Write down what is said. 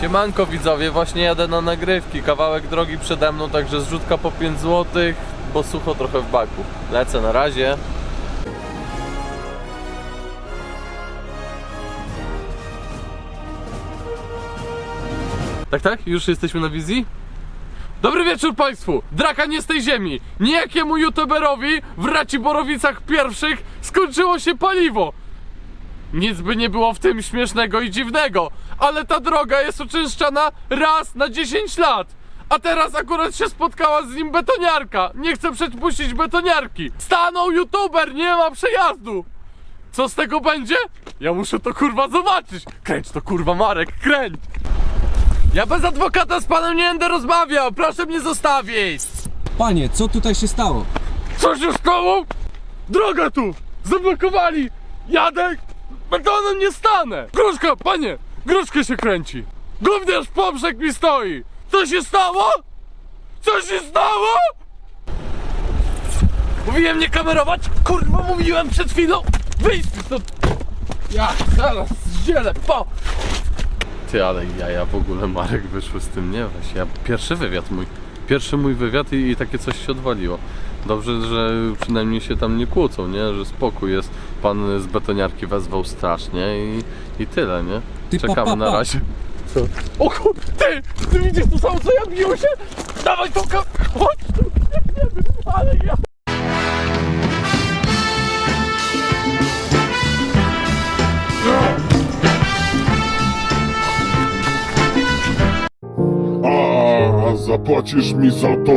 Siemanko widzowie, właśnie jadę na nagrywki, kawałek drogi przede mną, także zrzutka po 5 zł, bo sucho trochę w baku. Lecę na razie. Tak, tak? Już jesteśmy na wizji? Dobry wieczór Państwu! Draka nie z tej ziemi! Niejakiemu youtuberowi w Raciborowicach pierwszych skończyło się paliwo! Nic by nie było w tym śmiesznego i dziwnego, ale ta droga jest uczęszczana raz na 10 lat. A teraz akurat się spotkała z nim betoniarka. Nie chce przepuścić betoniarki. Stanął youtuber, nie ma przejazdu. Co z tego będzie? Ja muszę to kurwa zobaczyć. Kręć to kurwa Marek, kręć. Ja bez adwokata z panem nie będę rozmawiał, proszę mnie zostawić. Panie, co tutaj się stało? Co się stało? Droga tu! Zablokowali! Jadę! Betonem nie stanę! Gruszka, panie! Gruszka się kręci! Gówniarz poprzek mi stoi! Co się stało? Co się stało? Mówiłem nie kamerować? Kurwa, mówiłem przed chwilą! Wyjdź stąd! Ja zaraz zdzielę, po! Ty, ale jaja w ogóle Marek wyszły z tym, nie weź, ja pierwszy wywiad mój, pierwszy mój wywiad i, i takie coś się odwaliło. Dobrze, że przynajmniej się tam nie kłócą, nie, że spokój jest, pan z betoniarki wezwał strasznie i, i tyle, nie? Ty, pa, Czekamy pa, na pa. razie. Co? O kur... ty! Ty widzisz to samo co ja biło się? Dawaj tą ka... Chodź tu! Biegniemy, ale ja... zapłacisz mi za to.